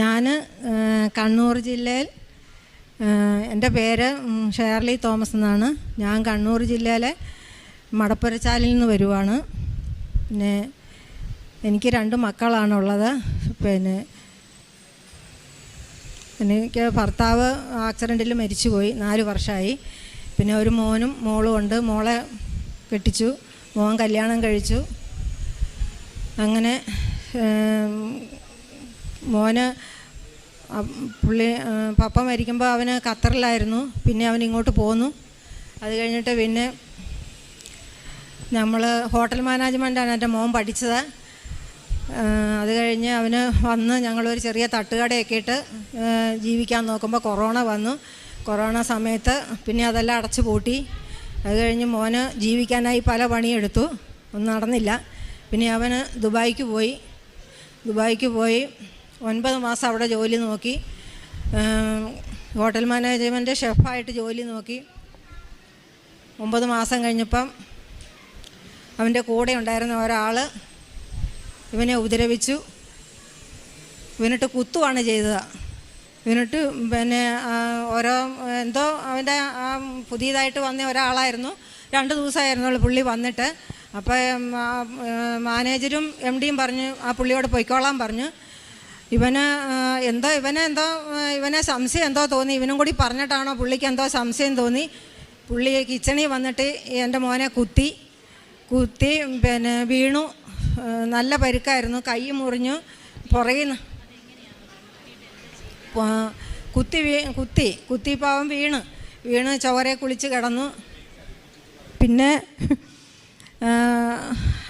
ഞാൻ കണ്ണൂർ ജില്ലയിൽ എന്റെ പേര് ഷേർലി തോമസ് എന്നാണ്. ഞാൻ കണ്ണൂർ ജില്ലയിലെ മടപ്പുരച്ചാലിൽ നിന്ന് വരുവാണ്. പിന്നെ എനിക്ക് രണ്ട് മക്കളാണുള്ളത്. പിന്നെ എനിക്ക് ഭർത്താവ് ആക്സിഡന്റിൽ മരിച്ചുപോയി നാല് വർഷമായി പിന്നെ ഒരു മോനും മോളും ഉണ്ട്. മോളെ കെട്ടിച്ചു. മോൻ കല്യാണം കഴിച്ചു. അങ്ങനെ മോന് പുള്ളി പപ്പ മരിക്കുമ്പോൾ അവന് ഖത്തറിലായിരുന്നു. പിന്നെ അവൻ ഇങ്ങോട്ട് പോന്നു. അത് കഴിഞ്ഞിട്ട് പിന്നെ നമ്മൾ ഹോട്ടൽ മാനേജ്മെന്റാണ് എന്റെ മോൻ പഠിച്ചത്. അത് കഴിഞ്ഞ് അവന് വന്ന് ഞങ്ങളൊരു ചെറിയ തട്ടുകടയൊക്കെ ഇട്ട് ജീവിക്കാൻ നോക്കുമ്പോൾ കൊറോണ വന്നു. കൊറോണ സമയത്ത് പിന്നെ അതെല്ലാം അടച്ചു പൂട്ടി. അത് കഴിഞ്ഞ് മോന് ജീവിക്കാനായി പല പണിയെടുത്തു. ഒന്നും നടന്നില്ല. പിന്നെ അവന് ദുബായിക്ക് പോയി. ദുബായിക്ക് പോയി. ഒൻപത് മാസം അവിടെ ജോലി നോക്കി. ഹോട്ടൽ മാനേജ്മെന്റ് ഷെഫായിട്ട് ജോലി നോക്കി. ഒമ്പത് മാസം കഴിഞ്ഞപ്പം അവന്റെ കൂടെ ഉണ്ടായിരുന്ന ഒരാൾ ഇവനെ ഉപദ്രവിച്ചു. ഇവനിട്ട് കുത്തുവാണ് ചെയ്തത്. ഇവനിട്ട് പിന്നെ ഓരോ എന്തോ അവന്റെ ആ പുതിയതായിട്ട് വന്ന ഒരാളായിരുന്നു. രണ്ട് ദിവസമായിരുന്നു പുള്ളി വന്നിട്ട്. അപ്പം മാനേജരും എം ഡിയും പറഞ്ഞു ആ പുള്ളിയോട് പൊയ്ക്കോളാൻ പറഞ്ഞു. ഇവന് എന്തോ ഇവനെ എന്തോ ഇവനെ സംശയം എന്തോ തോന്നി. ഇവനും കൂടി പറഞ്ഞിട്ടാണോ പുള്ളിക്ക് എന്തോ സംശയം തോന്നി. പുള്ളി കിച്ചണിൽ വന്നിട്ട് എന്റെ മോനെ കുത്തി കുത്തി പിന്നെ വീണു. നല്ല പരുക്കായിരുന്നു. കൈ മുറിഞ്ഞു. പുറകിൽ കുത്തി വീ കുത്തി കുത്തിപ്പാവം വീണ്. വീണ് ചോരയെ കുളിച്ച് കിടന്നു. പിന്നെ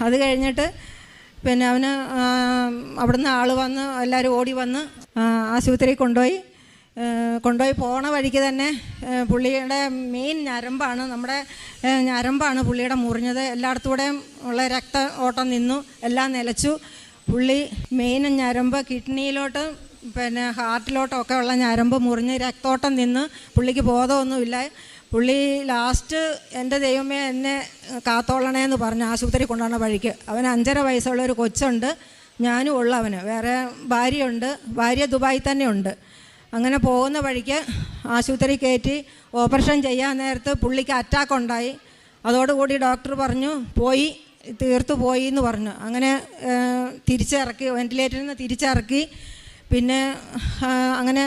അത് കഴിഞ്ഞിട്ട് പിന്നെ അവന് അവിടുന്ന് ആൾ വന്ന് എല്ലാവരും ഓടി വന്ന് ആശുപത്രിയിൽ കൊണ്ടുപോയി. കൊണ്ടുപോയി പോണ വഴിക്ക് തന്നെ പുള്ളിയുടെ മെയിൻ ഞരമ്പാണ് നമ്മുടെ ഞരമ്പാണ് പുള്ളിയുടെ മുറിഞ്ഞത്. എല്ലായിടത്തൂടെയും ഉള്ള രക്ത ഓട്ടം നിന്നു എല്ലാം നിലച്ചു. പുള്ളി മെയിൻ ഞരമ്പ് കിഡ്നിയിലോട്ട് പിന്നെ ഹാർട്ടിലോട്ടൊക്കെ ഉള്ള ഞരമ്പ് മുറിഞ്ഞ് രക്തോട്ടം നിന്ന്. പുള്ളിക്ക് ബോധമൊന്നുമില്ല. പുള്ളി ലാസ്റ്റ് എന്റെ ദൈവമേ എന്നെ കാത്തോളണേ എന്ന് പറഞ്ഞ് ആശുപത്രി കൊണ്ടുവന്ന വഴിക്ക്. അവന് അഞ്ചര വയസ്സുള്ള ഒരു കൊച്ചുണ്ട്. ഞാനും ഉള്ള അവന്. വേറെ ഭാര്യയുണ്ട്. ഭാര്യ ദുബായി തന്നെ ഉണ്ട് അങ്ങനെ പോകുന്ന വഴിക്ക് ആശുപത്രി കയറ്റി ഓപ്പറേഷൻ ചെയ്യാൻ നേരത്ത് പുള്ളിക്ക് അറ്റാക്ക് ഉണ്ടായി. അതോടുകൂടി ഡോക്ടർ പറഞ്ഞു പോയി തീർത്തു പോയി എന്ന് പറഞ്ഞു. അങ്ങനെ തിരിച്ചിറക്കി വെന്റിലേറ്ററിൽ നിന്ന് തിരിച്ചിറക്കി. പിന്നെ അങ്ങനെ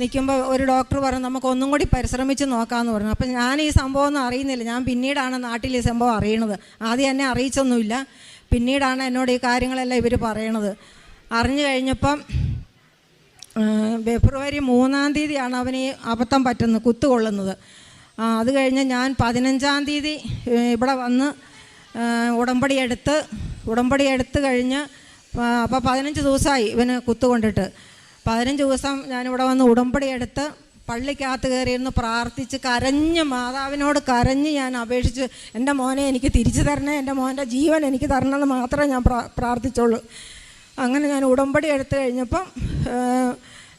നിൽക്കുമ്പോൾ ഒരു ഡോക്ടർ പറഞ്ഞു നമുക്ക് ഒന്നും കൂടി പരിശ്രമിച്ച് നോക്കാമെന്ന് പറഞ്ഞു. അപ്പം ഞാൻ ഈ സംഭവം ഒന്നും അറിയുന്നില്ല. ഞാൻ പിന്നീടാണ് നാട്ടിൽ ഈ സംഭവം അറിയണത്. ആദ്യം എന്നെ അറിയിച്ചൊന്നുമില്ല. പിന്നീടാണ് എന്നോട് ഈ കാര്യങ്ങളെല്ലാം ഇവർ പറയണത്. അറിഞ്ഞു കഴിഞ്ഞപ്പം ഫെബ്രുവരി മൂന്നാം തീയതിയാണ് അവന് ഈ അബദ്ധം പറ്റുന്നത് കുത്തുകൊള്ളുന്നത്. അത് കഴിഞ്ഞ് ഞാൻ പതിനഞ്ചാം തീയതി ഇവിടെ വന്ന് ഉടമ്പടി എടുത്ത് ഉടമ്പടി എടുത്ത് കഴിഞ്ഞ് അപ്പോൾ പതിനഞ്ച് ദിവസമായി ഇവന് കുത്തുകൊണ്ടിട്ട്. പതിനഞ്ച് ദിവസം ഞാനിവിടെ വന്ന് ഉടമ്പടി എടുത്ത് പള്ളിക്കകത്ത് കയറിയിരുന്ന് പ്രാർത്ഥിച്ച് കരഞ്ഞ് മാതാവിനോട് കരഞ്ഞ് ഞാൻ അപേക്ഷിച്ച് എന്റെ മോനെ എനിക്ക് തിരിച്ചു തരണേ എന്റെ മോന്റെ ജീവൻ എനിക്ക് തരണമെന്ന് മാത്രമേ ഞാൻ പ്രാ പ്രാർത്ഥിച്ചുള്ളൂ. അങ്ങനെ ഞാൻ ഉടമ്പടി എടുത്തു കഴിഞ്ഞപ്പം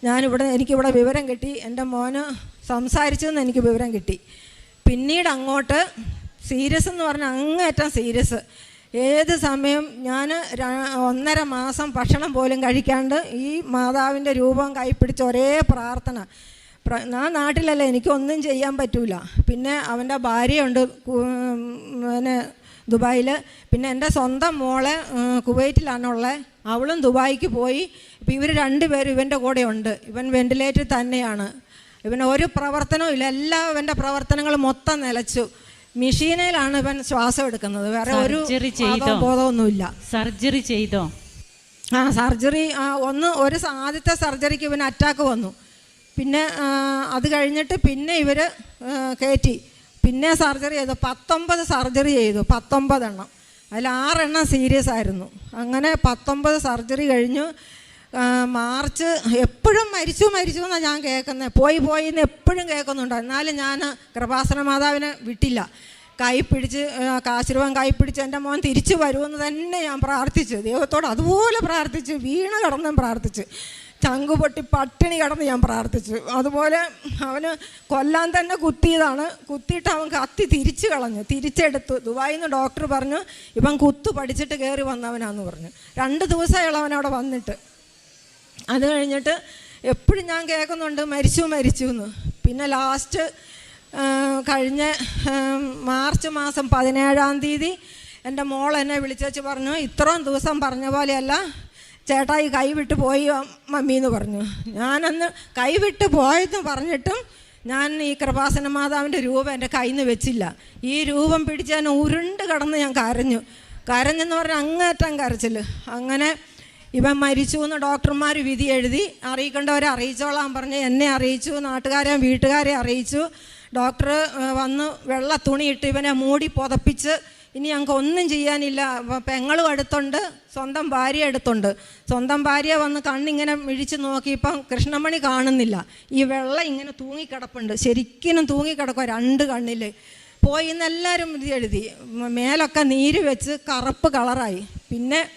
ഞാനിവിടെ എനിക്കിവിടെ വിവരം കിട്ടി എന്റെ മോന് സംസാരിച്ചെന്ന് എനിക്ക് വിവരം കിട്ടി. പിന്നീട് അങ്ങോട്ട് സീരിയസ് എന്ന് പറഞ്ഞാൽ അങ്ങേറ്റം സീരിയസ്. ഏത് സമയം ഞാൻ ഒന്നര മാസം ഭക്ഷണം പോലും കഴിക്കാണ്ട് ഈ മാതാവിന്റെ രൂപം കൈപ്പിടിച്ച് ഒരേ പ്രാർത്ഥന. പ്ര- ഞാൻ നാട്ടിലല്ല എനിക്കൊന്നും ചെയ്യാൻ പറ്റൂല. പിന്നെ അവന്റെ ഭാര്യയുണ്ട് പിന്നെ ദുബായിൽ പിന്നെ എന്റെ സ്വന്തം മോളെ കുവൈറ്റിലാണുള്ളത് അവളും ദുബായിക്ക് പോയി. ഇപ്പം ഇവർ രണ്ടുപേരും ഇവന്റെ കൂടെ ഉണ്ട് ഇവൻ വെന്റിലേറ്റർ തന്നെയാണ്. ഇവൻ ഒരു പ്രവർത്തനവും ഇല്ല. എല്ലാ ഇവന്റെ പ്രവർത്തനങ്ങൾ മൊത്തം നിലച്ചു. മെഷീനിലാണ് ഇവൻ ശ്വാസം എടുക്കുന്നത്. വേറെ ഒരു സർജറി ചെയ്തോ? ബോധവും- ബോധമൊന്നുമില്ല സർജറി ചെയ്തോ? ആ സർജറി ആ ഒന്ന് ഒരു സ- ആദ്യത്തെ സർജറിക്ക് ഇവന് അറ്റാക്ക് വന്നു. പിന്നെ ആ, അത് കഴിഞ്ഞിട്ട് പിന്നെ ഇവർ കയറ്റി പിന്നെ സർജറി ചെയ്തു. പത്തൊമ്പത് സർജറി ചെയ്തു. പത്തൊമ്പതെണ്ണം. അതിൽ ആറെണ്ണം സീരിയസ് ആയിരുന്നു. അങ്ങനെ പത്തൊമ്പത് സർജറി കഴിഞ്ഞു. ആ, മാർച്ച് എപ്പോഴും മരിച്ചു മരിച്ചു എന്നാണ് ഞാൻ കേൾക്കുന്നത് പോയി പോയി എന്ന് എപ്പോഴും കേൾക്കുന്നുണ്ട്. എന്നാലും ഞാൻ കൃപാസന മാതാവിനെ വിട്ടില്ല. കൈ പിടിച്ച് കാശിരൂപം കൈ പിടിച്ച് എന്റെ മോൻ തിരിച്ചു വരുമെന്ന് തന്നെ ഞാൻ പ്രാർത്ഥിച്ചു. ദൈവത്തോട് അതുപോലെ പ്രാർത്ഥിച്ചു. വീണ കിടന്നും പ്രാർത്ഥിച്ചു. ചങ്കു പൊട്ടി പട്ടിണി കിടന്ന് ഞാൻ പ്രാർത്ഥിച്ചു. അതുപോലെ അവന് കൊല്ലാൻ തന്നെ കുത്തിയതാണ്. കുത്തിയിട്ട് അവൻ കത്തി തിരിച്ചു കളഞ്ഞു. തിരിച്ചെടുത്തു. ദുബായിൽ നിന്ന് ഡോക്ടർ പറഞ്ഞു ഇവൻ കുത്തു പഠിച്ചിട്ട് കയറി വന്നവനാന്ന് പറഞ്ഞു. രണ്ട് ദിവസമായുള്ള അവൻ അവിടെ വന്നിട്ട്. അത് കഴിഞ്ഞിട്ട് എപ്പോഴും ഞാൻ കേൾക്കുന്നുണ്ട് മരിച്ചു മരിച്ചു എന്ന്. പിന്നെ ലാസ്റ്റ് കഴിഞ്ഞ മാർച്ച് മാസം പതിനേഴാം തീയതി എന്റെ മോൾ എന്നെ വിളിച്ചേച്ച് പറഞ്ഞു ഇത്രയും ദിവസം പറഞ്ഞ പോലെയല്ല ചേട്ടാ ഈ കൈവിട്ട് പോയി മമ്മി എന്ന് പറഞ്ഞു. ഞാനന്ന് കൈവിട്ട് പോയെന്ന് പറഞ്ഞിട്ടും ഞാൻ ഈ കൃപാസന മാതാവിന്റെ രൂപം എന്റെ കയ്യിൽ നിന്ന് വെച്ചില്ല. ഈ രൂപം പിടിച്ച് ഞാൻ ഉരുണ്ട് കിടന്ന് ഞാൻ കരഞ്ഞു. കരഞ്ഞെന്ന് പറഞ്ഞാൽ അങ്ങേറ്റം കരച്ചിൽ അങ്ങനെ ഇവൻ മരിച്ചു എന്ന് ഡോക്ടർമാർ വിധി എഴുതി അറിയിക്കേണ്ടവരെ അറിയിച്ചോളാൻ പറഞ്ഞ് എന്നെ അറിയിച്ചു നാട്ടുകാരെ വീട്ടുകാരെ അറിയിച്ചു. ഡോക്ടർ വന്ന് വെള്ള തുണിയിട്ട് ഇവനെ മൂടി പുതപ്പിച്ച് ഇനി ഞങ്ങൾക്ക് ഒന്നും ചെയ്യാനില്ല. പെങ്ങളും അടുത്തുണ്ട് സ്വന്തം ഭാര്യ അടുത്തുണ്ട്. സ്വന്തം ഭാര്യ വന്ന് കണ്ണിങ്ങനെ മിഴിച്ച് നോക്കിയപ്പം കൃഷ്ണമണി കാണുന്നില്ല. ഈ വെള്ളം ഇങ്ങനെ തൂങ്ങിക്കിടപ്പുണ്ട്. ശരിക്കും തൂങ്ങിക്കിടക്കുക രണ്ട് കണ്ണിൽ പോയി എന്നെല്ലാവരും എഴുതി. മേലൊക്കെ നീര് വെച്ച് കറുപ്പ് കളറായി. പിന്നെ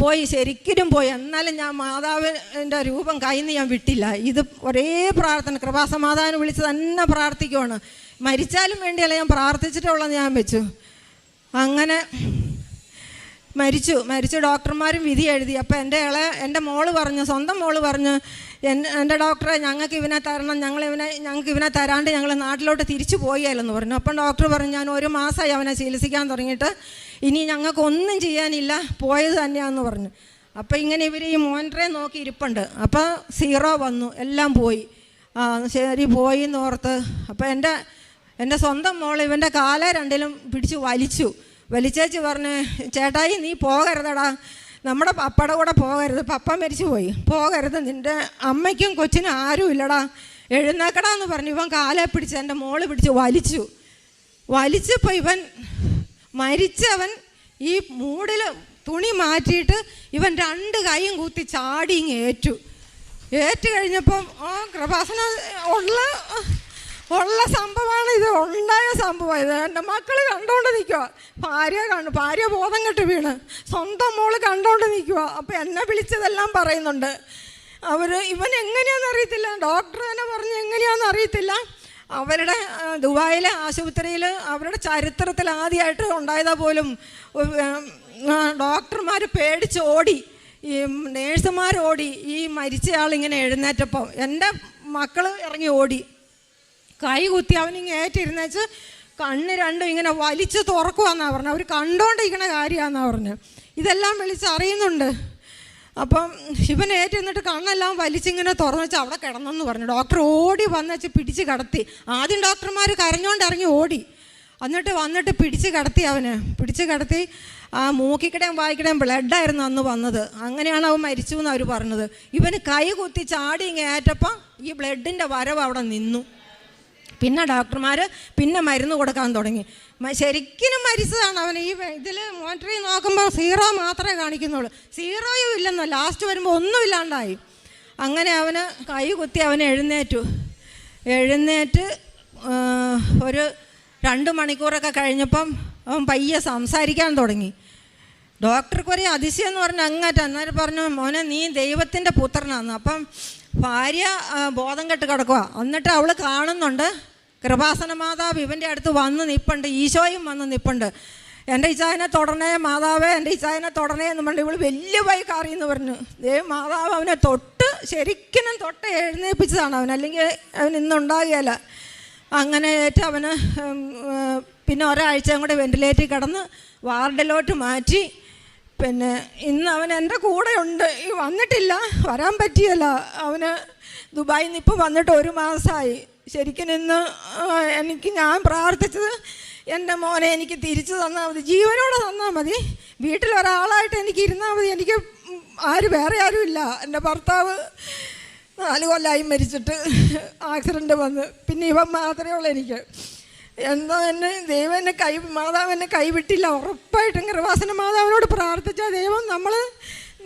പോയി ശരിക്കും പോയി. എന്നാലും ഞാൻ മാതാവിന്റെ രൂപം കയ്യിൽ നിന്ന് ഞാൻ വിട്ടില്ല. ഇത് ഒരേ പ്രാർത്ഥന കൃപാസമാധാനം വിളിച്ച് തന്നെ പ്രാർത്ഥിക്കുവാണ്. മരിച്ചാലും വേണ്ടിയല്ല ഞാൻ പ്രാർത്ഥിച്ചിട്ടുള്ളത് ഞാൻ വെച്ചു. അങ്ങനെ മരിച്ചു. മരിച്ചു ഡോക്ടർമാരും വിധി എഴുതി. അപ്പോൾ എന്റെ ഇളയ എന്റെ മോൾ പറഞ്ഞു സ്വന്തം മോൾ പറഞ്ഞു എൻ- എന്റെ ഡോക്ടറെ ഞങ്ങൾക്ക് ഇവനെ തരണം. ഞങ്ങൾ ഇവനെ ഞങ്ങൾക്ക് ഇവനെ തരാണ്ട് ഞങ്ങൾ നാട്ടിലോട്ട് തിരിച്ചു പോയാലെന്ന് പറഞ്ഞു. അപ്പം ഡോക്ടർ പറഞ്ഞു ഞാൻ ഒരു മാസമായി അവനെ ചികിത്സിക്കാൻ തുടങ്ങിയിട്ട് ഇനി ഞങ്ങൾക്ക് ഒന്നും ചെയ്യാനില്ല പോയത് തന്നെയാണെന്ന് പറഞ്ഞു. അപ്പോൾ ഇങ്ങനെ ഇവർ ഈ മോനിറ്ററെ നോക്കി ഇരിപ്പുണ്ട്. അപ്പോൾ സീറോ വന്നു എല്ലാം പോയി. ആ ശരി പോയി എന്ന് ഓർത്ത്. അപ്പോൾ എന്റെ എന്റെ സ്വന്തം മോൾ ഇവന്റെ കാല രണ്ടിലും പിടിച്ച് വലിച്ചു. വലിച്ചേച്ച് പറഞ്ഞ് ചേട്ടായി നീ പോകരുതടാ. നമ്മുടെ പപ്പയുടെ കൂടെ പോകരുത്. പപ്പ മരിച്ചു പോയി പോകരുത്. നിന്റെ അമ്മയ്ക്കും കൊച്ചിനും ആരും ഇല്ലടാ. എഴുന്നേക്കടാ എന്ന് പറഞ്ഞു ഇവൻ കാലെ പിടിച്ച് എന്റെ മോൾ പിടിച്ച് വലിച്ചു. വലിച്ചപ്പോൾ ഇവൻ മരിച്ചവൻ ഈ മൂടിൽ തുണി മാറ്റിയിട്ട് ഇവൻ രണ്ട് കൈയും കൂത്തി ചാടി ഇങ്ങ് ഏറ്റു. ഏറ്റു കഴിഞ്ഞപ്പം ആ കൃപാസന ഉള്ള ഉള്ള സംഭവമാണ് ഇത്. ഉണ്ടായ സംഭവം ഇത്. എന്റെ മക്കൾ കണ്ടുകൊണ്ട് നിൽക്കുക ഭാര്യ കണ്ടു. ഭാര്യ ബോധം കെട്ട് വീണ്. സ്വന്തം മോൾ കണ്ടുകൊണ്ട് നിൽക്കുക അപ്പം എന്നെ വിളിച്ചതെല്ലാം പറയുന്നുണ്ട്. അവർ ഇവൻ എങ്ങനെയാണെന്ന് അറിയത്തില്ല? ഡോക്ടർ തന്നെ പറഞ്ഞ് എങ്ങനെയാണെന്ന് അറിയത്തില്ല? അവരുടെ ദുബായിലെ ആശുപത്രിയിൽ അവരുടെ ചരിത്രത്തിൽ ആദ്യമായിട്ട് ഉണ്ടായതാ പോലും ഡോക്ടർമാർ പേടിച്ച് ഓടി ഈ നേഴ്സുമാർ ഓടി ഈ മരിച്ചയാൾ ഇങ്ങനെ എഴുന്നേറ്റപ്പോൾ എന്റെ മക്കൾ ഇറങ്ങി ഓടി. കൈ കുത്തി അവനിങ്ങനെ ഏറ്റിരുന്നേച്ച് കണ്ണ് രണ്ടും ഇങ്ങനെ വലിച്ച് തുറക്കുവാന്നാണ് പറഞ്ഞത് അവർ കണ്ടോണ്ടിരിക്കണ കാര്യമാണെന്നാണ് പറഞ്ഞത് ഇതെല്ലാം വിളിച്ച് അറിയുന്നുണ്ട് അപ്പം ഇവൻ ഏറ്റെന്നിട്ട് കണ്ണെല്ലാം വലിച്ചിങ്ങനെ തുറന്നു വെച്ച് അവിടെ കിടന്നെന്ന് പറഞ്ഞു. ഡോക്ടർ ഓടി വന്നുവെച്ച് പിടിച്ച് കടത്തി. ആദ്യം ഡോക്ടർമാർ കരഞ്ഞോണ്ട് ഇറങ്ങി ഓടി. എന്നിട്ട് വന്നിട്ട് പിടിച്ച് കടത്തി അവന്. പിടിച്ച് കടത്തി ആ മൂക്കിക്കടയും വായിക്കടയും ബ്ലഡായിരുന്നു അന്ന് വന്നത്. അങ്ങനെയാണ് അവൻ മരിച്ചു എന്ന് അവർ പറഞ്ഞത്. ഇവന് കൈ കുത്തി ചാടി ഇങ്ങേറ്റപ്പം ഈ ബ്ലഡിന്റെ വരവ് അവിടെ നിന്നു. പിന്നെ ഡോക്ടർമാർ പിന്നെ മരുന്ന് കൊടുക്കാൻ തുടങ്ങി. ശരിക്കും മരിച്ചതാണ് അവൻ ഈ ഇതിൽ മോണിറ്ററിൽ നോക്കുമ്പോൾ സീറോ മാത്രമേ കാണിക്കുന്നുള്ളൂ. സീറോയും ഇല്ലെന്നോ ലാസ്റ്റ് വരുമ്പോൾ ഒന്നുമില്ലാണ്ടായി അങ്ങനെ അവന് കൈ കുത്തി അവൻ എഴുന്നേറ്റു. എഴുന്നേറ്റ് ഒരു രണ്ട് മണിക്കൂറൊക്കെ കഴിഞ്ഞപ്പം അവൻ പയ്യെ സംസാരിക്കാൻ തുടങ്ങി. ഡോക്ടർക്ക് ഒരു അതിശയം എന്ന് പറഞ്ഞാൽ അങ്ങാറ്റ അന്നേരം പറഞ്ഞു മോനെ നീ ദൈവത്തിന്റെ പുത്രനാന്ന്. അപ്പം ഭാര്യ ബോധം കെട്ട് കിടക്കുക എന്നിട്ട് അവൾ കാണുന്നുണ്ട്. കൃപാസന മാതാവ് ഇവന്റെ അടുത്ത് വന്ന് നിപ്പുണ്ട് ഈശോയും വന്ന് നിപ്പുണ്ട്. എന്റെ ഇച്ചായനെ തുടരണേ മാതാവേ എന്റെ ഇച്ചായനെ തുടരണേ എന്ന് പറഞ്ഞു ഇവൾ വലിയ ബൈ കാറിയെന്ന് പറഞ്ഞു. ദേ മാതാവ് അവനെ തൊട്ട് ശരിക്കും തൊട്ട് എഴുന്നേൽപ്പിച്ചതാണ് അവൻ. അല്ലെങ്കിൽ അവൻ ഇന്നുണ്ടാകുകയില്ല അങ്ങനെ ഏറ്റ് അവന് പിന്നെ ഒരാഴ്ചയും കൂടെ വെന്റിലേറ്ററിൽ കിടന്ന് വാർഡിലോട്ട് മാറ്റി. പിന്നെ ഇന്ന് അവൻ എന്റെ കൂടെ ഉണ്ട് ഈ വന്നിട്ടില്ല വരാൻ പറ്റിയല്ല. അവന് ദുബായിൽ നിന്ന് ഇപ്പം വന്നിട്ട് ഒരു മാസമായി ശരിക്കും ഇന്ന് എനിക്ക് ഞാൻ പ്രാർത്ഥിച്ചത് എന്റെ മോനെ എനിക്ക് തിരിച്ചു തന്നാൽ മതി ജീവനോടെ തന്നാൽ മതി. വീട്ടിൽ ഒരാളായിട്ട് എനിക്ക് ഇരുന്നാൽ മതി. എനിക്ക് ആരും വേറെ ആരുമില്ല എന്റെ ഭർത്താവ് നാല് കൊല്ലമായി മരിച്ചിട്ട് ആക്സിഡന്റ് വന്ന്. പിന്നെ ഇവൻ മാത്രമേ ഉള്ളൂ എനിക്ക്. എന്താ എന്നെ ദൈവം എന്നെ കൈ മാതാവ് എന്നെ കൈവിട്ടില്ല. ഉറപ്പായിട്ടും കൃപാസന മാതാവിനോട് പ്രാർത്ഥിച്ച ദൈവം നമ്മൾ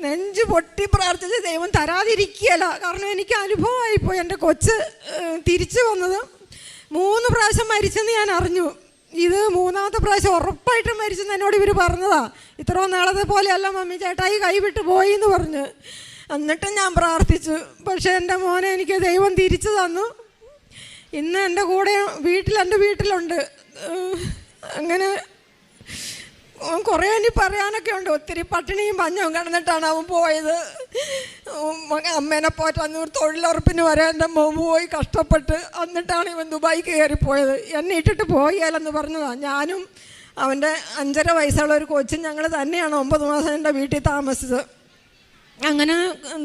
നെഞ്ച് പൊട്ടി പ്രാർത്ഥിച്ച ദൈവം തരാതിരിക്കുകയല്ല. കാരണം എനിക്ക് അനുഭവമായിപ്പോയി എന്റെ കൊച്ച് തിരിച്ചു വന്നത്. മൂന്ന് പ്രാവശ്യം മരിച്ചെന്ന് ഞാൻ അറിഞ്ഞു. ഇത് മൂന്നാമത്തെ പ്രാവശ്യം ഉറപ്പായിട്ടും മരിച്ചെന്ന് എന്നോട് ഇവർ പറഞ്ഞതാ. ഇത്ര നാളത്തെ പോലെയല്ല മമ്മി ചേട്ടായി കൈവിട്ട് പോയി എന്ന് പറഞ്ഞ്. എന്നിട്ടും ഞാൻ പ്രാർത്ഥിച്ചു. പക്ഷേ എന്റെ മോനെ എനിക്ക് ദൈവം തിരിച്ചു തന്നു. ഇന്ന് എന്റെ കൂടെ വീട്ടിൽ എന്റെ വീട്ടിലുണ്ട്. അങ്ങനെ കുറേ ഇനി പറയാനൊക്കെ ഉണ്ട്. ഒത്തിരി പട്ടിണിയും പഞ്ഞവും കിടന്നിട്ടാണ് അവൻ പോയത്. അമ്മേനെ പോറ്റാൻ ഒരു തൊഴിലുറപ്പിന് വരെ എന്റെ മോൻ പോയി കഷ്ടപ്പെട്ട് എന്നിട്ടാണ് ഇവൻ ദുബായി കയറിപ്പോയത്. എന്നെ ഇട്ടിട്ട് പോയാലെന്ന് പറഞ്ഞതാണ് ഞാനും അവന്റെ അഞ്ചര വയസ്സുള്ള ഒരു കൊച്ചും ഞങ്ങൾ തന്നെയാണ് ഒമ്പത് മാസം എന്റെ വീട്ടിൽ താമസിച്ചത്. അങ്ങനെ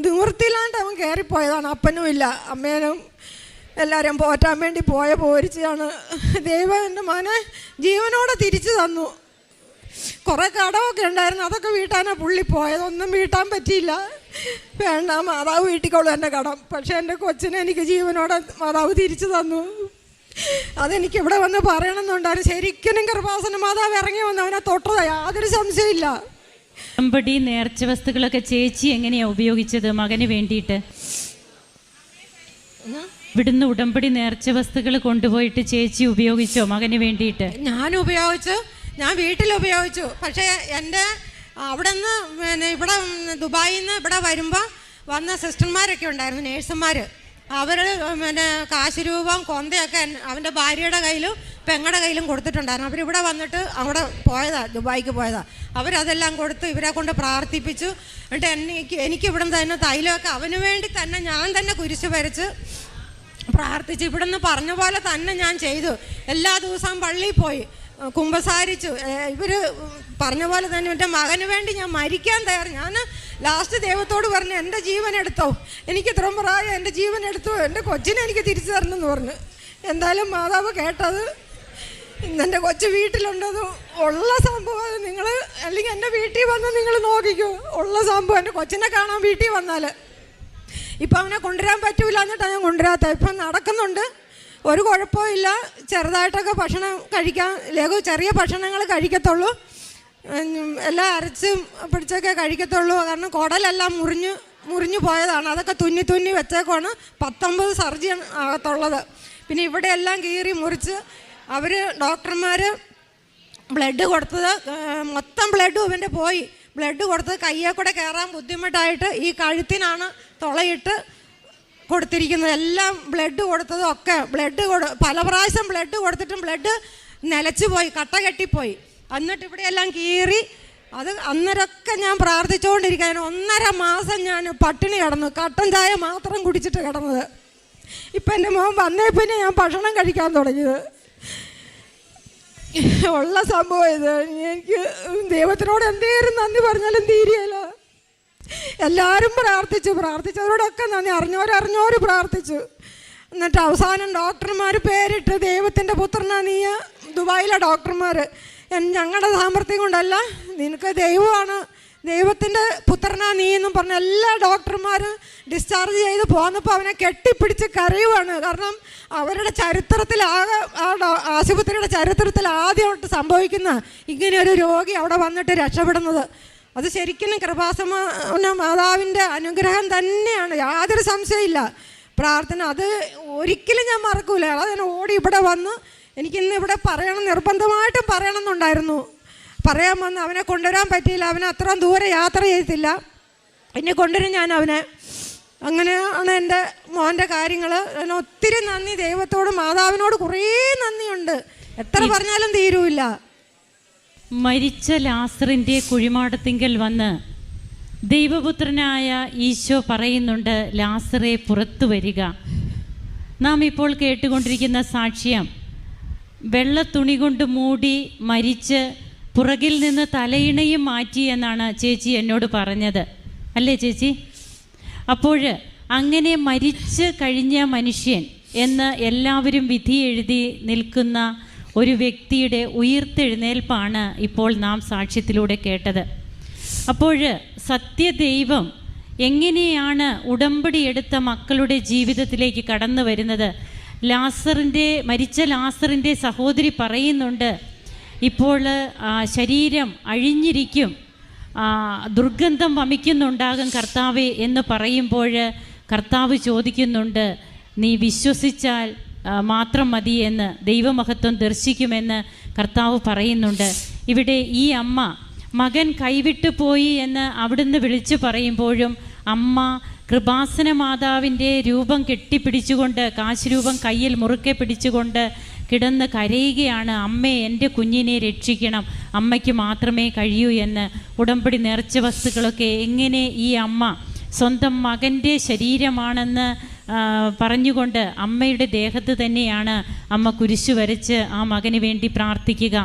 നിവൃത്തിയില്ലാണ്ട് അവൻ കയറിപ്പോയതാണ്. അപ്പനും ഇല്ല. അമ്മേനും എല്ലാവരും പോറ്റാൻ വേണ്ടി പോയ പോരിച്ചാണ് ദൈവം എന്റെ മോനെ ജീവനോടെ തിരിച്ചു തന്നു. കുറേ കടമൊക്കെ ഉണ്ടായിരുന്നു. അതൊക്കെ വീട്ടാനാണ് പുള്ളി പോയത്. ഒന്നും വീട്ടാൻ പറ്റിയില്ല. വേണ്ട മാതാവ് വീട്ടിക്കോളൂ എന്റെ കടം. പക്ഷേ എന്റെ കൊച്ചിനെ എനിക്ക് ജീവനോടെ മാതാവ് തിരിച്ചു തന്നു. അതെനിക്ക് ഇവിടെ വന്ന് പറയണമെന്നുണ്ടായിരുന്നു. ശരിക്കും കൃപാസന മാതാവ് ഇറങ്ങി വന്ന്. അവനെ തൊട്ടത്. യാതൊരു സംശയമില്ല അമ്പടി നേർച്ച വസ്തുക്കളൊക്കെ ചേച്ചി എങ്ങനെയാ ഉപയോഗിച്ചത് മകന് വേണ്ടിയിട്ട്? ഇവിടുന്ന് ഉടമ്പടി നേർച്ച വസ്തുക്കൾ കൊണ്ടുപോയിട്ട് ചേച്ചി ഉപയോഗിച്ചോ മകന് വേണ്ടിയിട്ട്? ഞാൻ ഉപയോഗിച്ചു ഞാൻ വീട്ടിൽ ഉപയോഗിച്ചു പക്ഷേ എന്റെ അവിടെ നിന്ന് പിന്നെ ഇവിടെ ദുബായിൽ നിന്ന് ഇവിടെ വരുമ്പോൾ വന്ന സിസ്റ്റർമാരൊക്കെ ഉണ്ടായിരുന്നു നേഴ്സുമാർ അവർ പിന്നെ കാശ് രൂപം കൊന്തയൊക്കെ അവന്റെ ഭാര്യയുടെ കയ്യിലും പെങ്ങളുടെ കയ്യിലും കൊടുത്തിട്ടുണ്ടായിരുന്നു. അവരിവിടെ വന്നിട്ട് അവിടെ പോയതാ ദുബായിക്ക് പോയതാ. അവരതെല്ലാം കൊടുത്ത് ഇവരെ കൊണ്ട് പ്രാർത്ഥിപ്പിച്ചു. എന്നിട്ട് എനിക്ക് എനിക്ക് ഇവിടെ തന്നെ തൈലമൊക്കെ അവന് വേണ്ടി തന്നെ ഞാൻ തന്നെ കുരിശ് വരച്ച് പ്രാർത്ഥിച്ച് ഇവിടുന്ന് പറഞ്ഞ പോലെ തന്നെ ഞാൻ ചെയ്തു. എല്ലാ ദിവസവും പള്ളിയിൽ പോയി. കുമ്പസാരിച്ചു. ഇവർ പറഞ്ഞ പോലെ തന്നെ എന്റെ മകന് വേണ്ടി ഞാൻ മരിക്കാൻ തയ്യാറ്. ഞാൻ ലാസ്റ്റ് ദൈവത്തോട് പറഞ്ഞു എന്റെ ജീവൻ എടുത്തോ. എനിക്ക് ഇത്രയും പ്രായം എന്റെ ജീവൻ എടുത്തോ. എന്റെ കൊച്ചിനെ എനിക്ക് തിരിച്ചു തരണം എന്ന് പറഞ്ഞു. എന്തായാലും മാതാവ് കേട്ടത് ഇന്ന് എന്റെ കൊച്ചു വീട്ടിലുണ്ടത് ഉള്ള സംഭവം നിങ്ങൾ അല്ലെങ്കിൽ എന്റെ വീട്ടിൽ വന്ന് നിങ്ങൾ നോക്കിക്കോ. ഉള്ള സംഭവം എന്റെ കൊച്ചിനെ കാണാൻ വീട്ടിൽ വന്നാൽ ഇപ്പം അവനെ കൊണ്ടുവരാൻ പറ്റൂല എന്നിട്ടാണ് ഞാൻ കൊണ്ടുവരാത്ത ഇപ്പം നടക്കുന്നുണ്ട്. ഒരു കുഴപ്പമില്ല. ചെറുതായിട്ടൊക്കെ ഭക്ഷണം കഴിക്കാൻ ലഘു ചെറിയ ഭക്ഷണങ്ങൾ കഴിക്കത്തുള്ളൂ. എല്ലാം അരച്ചും പിടിച്ചൊക്കെ കഴിക്കത്തുള്ളൂ. കാരണം കുടലെല്ലാം മുറിഞ്ഞു മുറിഞ്ഞു പോയതാണ്. അതൊക്കെ തുന്നി തുന്നി വെച്ചേക്കാണ് പത്തൊമ്പത് സർജൻ അകത്തുള്ളത് പിന്നെ ഇവിടെ എല്ലാം കീറി മുറിച്ച് അവർ ഡോക്ടർമാർ ബ്ലഡ് കൊടുത്തത് മൊത്തം ബ്ലഡും ഇവന്റെ പോയി. ബ്ലഡ് കൊടുത്തത് കയ്യെ കൂടെ കയറാൻ ബുദ്ധിമുട്ടായിട്ട് ഈ കഴുത്തിനാണ് തുളയിട്ട് കൊടുത്തിരിക്കുന്നത് എല്ലാം ബ്ലഡ് കൊടുത്തതും ഒക്കെ ബ്ലഡ് കൊടു പല പ്രാവശ്യം ബ്ലഡ് കൊടുത്തിട്ടും ബ്ലഡ് നിലച്ചു പോയി കട്ട കെട്ടിപ്പോയി. എന്നിട്ട് ഇവിടെയെല്ലാം കീറി അത് അന്നേരമൊക്കെ ഞാൻ പ്രാർത്ഥിച്ചുകൊണ്ടിരിക്കാൻ ഒന്നര മാസം ഞാൻ പട്ടിണി കിടന്നു. കട്ടൻ ചായ മാത്രം കുടിച്ചിട്ട് കിടന്നത്. ഇപ്പം എന്റെ മോൻ വന്നേ പിന്നെ ഞാൻ ഭക്ഷണം കഴിക്കാൻ തുടങ്ങിയത്. ഉള്ള സംഭവം ഇത്. എനിക്ക് ദൈവത്തിനോട് എന്തേലും നന്ദി പറഞ്ഞാലും തീരെയല്ല. എല്ലാവരും പ്രാർത്ഥിച്ചു പ്രാർത്ഥിച്ചവരോടൊക്കെ നന്ദി. അറിഞ്ഞവരറിഞ്ഞവർ പ്രാർത്ഥിച്ചു. എന്നിട്ട് അവസാനം ഡോക്ടർമാർ പേരിട്ട് ദൈവത്തിന്റെ പുത്രനാ നീ ദുബായിലെ ഡോക്ടർമാർ ഞങ്ങളുടെ സാമർഥ്യം കൊണ്ടല്ല നിനക്ക് ദൈവമാണ് ദൈവത്തിന്റെ പുത്രനാ നീ എന്നും പറഞ്ഞ എല്ലാ ഡോക്ടർമാരും ഡിസ്ചാർജ് ചെയ്ത് പോന്നപ്പോൾ അവനെ കെട്ടിപ്പിടിച്ച് കരയുവാണ്. കാരണം അവരുടെ ചരിത്രത്തിൽ ആകെ ആ ആശുപത്രിയുടെ ചരിത്രത്തിൽ ആദ്യമായിട്ട് സംഭവിക്കുന്ന ഇങ്ങനെ ഒരു രോഗി അവിടെ വന്നിട്ട് രക്ഷപ്പെടുന്നത്. അത് ശരിക്കും കൃപാസമ മാതാവിന്റെ അനുഗ്രഹം തന്നെയാണ്. യാതൊരു സംശയമില്ല പ്രാർത്ഥന അത് ഒരിക്കലും ഞാൻ മറക്കൂല. അത് ഞാൻ ഓടി ഇവിടെ വന്ന് എനിക്കിന്ന് ഇവിടെ പറയണം നിർബന്ധമായിട്ടും പറയണമെന്നുണ്ടായിരുന്നു. പറയാൻ വന്ന് അവനെ കൊണ്ടുവരാൻ പറ്റിയില്ല. അവനെ അത്രയും ദൂരെ യാത്ര ചെയ്തില്ല എന്നെ കൊണ്ടുവരും ഞാൻ അവനെ. അങ്ങനെയാണ് എന്റെ മോന്റെ കാര്യങ്ങൾ ഞാൻ ഒത്തിരി നന്ദി. ദൈവത്തോട് മാതാവിനോട് കുറേ നന്ദിയുണ്ട്. എത്ര പറഞ്ഞാലും തീരൂല്ല. മരിച്ച ലാസറിന്റെ കുഴിമാടത്തിങ്കൽ വന്ന് ദൈവപുത്രനായ ഈശോ പറയുന്നുണ്ട് ലാസറെ പുറത്തു വരിക. നാം ഇപ്പോൾ കേട്ടുകൊണ്ടിരിക്കുന്ന സാക്ഷ്യം വെള്ള തുണി കൊണ്ട് മൂടി മരിച്ച് പുറകിൽ നിന്ന് തലയിണയും മാറ്റി എന്നാണ് ചേച്ചി എന്നോട് പറഞ്ഞത്. അല്ലേ ചേച്ചി? അപ്പോൾ അങ്ങനെ മരിച്ച് കഴിഞ്ഞ മനുഷ്യൻ എന്ന് എല്ലാവരും വിധി എഴുതി നിൽക്കുന്ന ഒരു വ്യക്തിയുടെ ഉയർത്തെഴുന്നേൽപ്പാണ് ഇപ്പോൾ നാം സാക്ഷ്യത്തിലൂടെ കേട്ടത്. അപ്പോൾ സത്യദൈവം എങ്ങനെയാണ് ഉടമ്പടി എടുത്ത മക്കളുടെ ജീവിതത്തിലേക്ക് കടന്നു വരുന്നത്? ലാസറിന്റെ മരിച്ച ലാസറിന്റെ സഹോദരി പറയുന്നുണ്ട് ഇപ്പോൾ ശരീരം അഴിഞ്ഞിരിക്കും ദുർഗന്ധം വമിക്കുന്നുണ്ടാകും കർത്താവെ എന്ന് പറയുമ്പോൾ കർത്താവ് ചോദിക്കുന്നുണ്ട് നീ വിശ്വസിച്ചാൽ മാത്രം മതി എന്ന് ദൈവമഹത്വം ദർശിക്കുമെന്ന് കർത്താവ് പറയുന്നുണ്ട്. ഇവിടെ ഈ അമ്മ മകൻ കൈവിട്ടു പോയി എന്ന് അവിടുന്ന് വിളിച്ചു പറയുമ്പോഴും അമ്മ കൃപാസന മാതാവിന്റെ രൂപം കെട്ടിപ്പിടിച്ചുകൊണ്ട് കാശ് രൂപം കയ്യിൽ മുറുക്കെ പിടിച്ചുകൊണ്ട് കിടന്ന് കരയുകയാണ്. അമ്മേ എന്റെ കുഞ്ഞിനെ രക്ഷിക്കണം. അമ്മയ്ക്ക് മാത്രമേ കഴിയൂ എന്ന് ഉടമ്പടി നേർച്ച വസ്തുക്കളൊക്കെ. എങ്ങനെ ഈ അമ്മ സ്വന്തം മകന്റെ ശരീരമാണെന്ന് പറഞ്ഞുകൊണ്ട് അമ്മയുടെ ദേഹത്ത് തന്നെയാണ് അമ്മ കുരിശു വരച്ച് ആ മകന് വേണ്ടി പ്രാർത്ഥിക്കുക.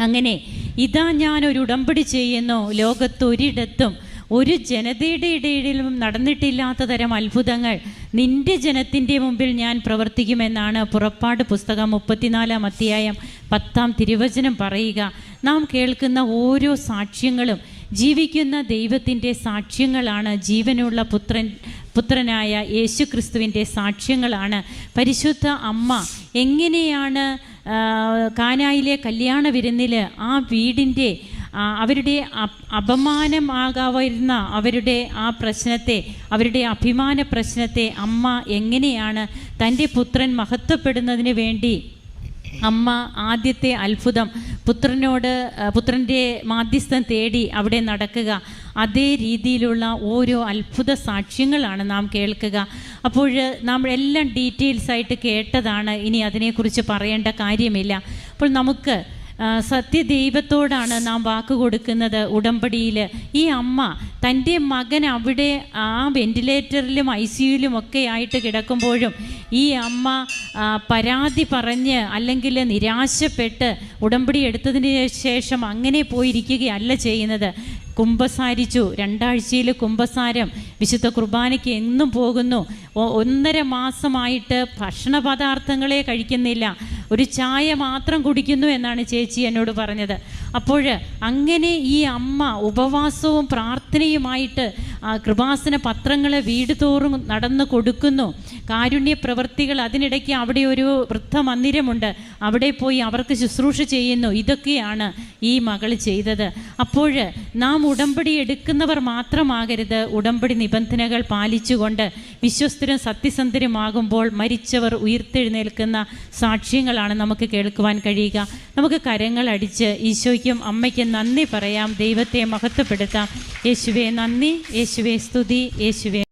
അങ്ങനെ ഇതാ ഞാൻ ഒരു ഉടമ്പടി ചെയ്യുന്നു. ലോകത്തൊരിടത്തും ഒരു ജനതയുടെ ഇടയിലും നടന്നിട്ടില്ലാത്ത തരം അത്ഭുതങ്ങൾ നിന്റെ ജനത്തിന്റെ മുമ്പിൽ ഞാൻ പ്രവർത്തിക്കുമെന്നാണ് പുറപ്പാട് പുസ്തകം മുപ്പത്തിനാലാം അധ്യായം പത്താം തിരുവചനം പറയുക. നാം കേൾക്കുന്ന ഓരോ സാക്ഷ്യങ്ങളും ജീവിക്കുന്ന ദൈവത്തിന്റെ സാക്ഷ്യങ്ങളാണ് ജീവനുള്ള പുത്രൻ പുത്രനായ യേശു ക്രിസ്തുവിന്റെ സാക്ഷ്യങ്ങളാണ്. പരിശുദ്ധ അമ്മ എങ്ങനെയാണ് കാനായിലെ കല്യാണ വിരുന്നിൽ ആ വീടിന്റെ അവരുടെ അപ്- അപമാനമാകാവുന്ന അവരുടെ ആ പ്രശ്നത്തെ അവരുടെ അഭിമാന പ്രശ്നത്തെ അമ്മ എങ്ങനെയാണ് തന്റെ പുത്രൻ മഹത്വപ്പെടുന്നതിന് വേണ്ടി അമ്മ ആദ്യത്തെ അത്ഭുതം പുത്രനോട് പുത്രന്റെ മാധ്യസ്ഥം തേടി അവിടെ നടക്കുക. അതേ രീതിയിലുള്ള ഓരോ അത്ഭുത സാക്ഷ്യങ്ങളാണ് നാം കേൾക്കുക. അപ്പോൾ നമ്മൾ എല്ലാം ഡീറ്റെയിൽസ് ആയിട്ട് കേട്ടതാണ്. ഇനി അതിനെക്കുറിച്ച് പറയേണ്ട കാര്യമില്ല. അപ്പോൾ നമുക്ക് സത്യദൈവത്തോടാണ് നാം വാക്ക് കൊടുക്കുന്നത് ഉടമ്പടിയിൽ. ഈ അമ്മ തന്റെ മകൻ അവിടെ ആ വെന്റിലേറ്ററിലും ഐ സിയുലും ഒക്കെ ആയിട്ട് കിടക്കുമ്പോഴും ഈ അമ്മ പരാതി പറഞ്ഞ് അല്ലെങ്കിൽ നിരാശപ്പെട്ട് ഉടമ്പടി എടുത്തതിന് ശേഷം അങ്ങനെ പോയിരിക്കുകയല്ല ചെയ്യുന്നത്. കുംഭസാരിച്ചു രണ്ടാഴ്ചയിൽ കുംഭസാരം വിശുദ്ധ കുർബാനയ്ക്ക് എന്നും പോകുന്നു. ഒന്നര മാസമായിട്ട് ഭക്ഷണ പദാർത്ഥങ്ങളെ കഴിക്കുന്നില്ല. ഒരു ചായ മാത്രം കുടിക്കുന്നു എന്നാണ് ചേച്ചി എന്നോട് പറഞ്ഞത്. അപ്പോൾ അങ്ങനെ ഈ അമ്മ ഉപവാസവും പ്രാർത്ഥനയുമായിട്ട് കൃപാസന പത്രങ്ങളെ വീട് തോറും നടന്നു കൊടുക്കുന്നു. കാരുണ്യ പ്രവൃത്തികൾ അതിനിടയ്ക്ക് അവിടെ ഒരു വൃദ്ധ മന്ദിരമുണ്ട് അവിടെ പോയി അവർക്ക് ശുശ്രൂഷ ചെയ്യുന്നു. ഇതൊക്കെയാണ് ഈ മകൾ ചെയ്തത്. അപ്പോൾ നാം ഉടമ്പടി എടുക്കുന്നവർ മാത്രമാകരുത്. ഉടമ്പടി നിബന്ധനകൾ പാലിച്ചുകൊണ്ട് വിശ്വസ്തരും സത്യസന്ധരുമാകുമ്പോൾ മരിച്ചവർ ഉയർത്തെഴുന്നേൽക്കുന്ന സാക്ഷ്യങ്ങളാണ് നമുക്ക് കേൾക്കുവാൻ കഴിയുക. നമുക്ക് കരങ്ങൾ അടിച്ച് ഈശോയ്ക്കും അമ്മയ്ക്കും നന്ദി പറയാം. ദൈവത്തെ മഹത്വപ്പെടുത്താം. യേശുവേ നന്ദി. യേശുവേ സ്തുതി. യേശുവെ.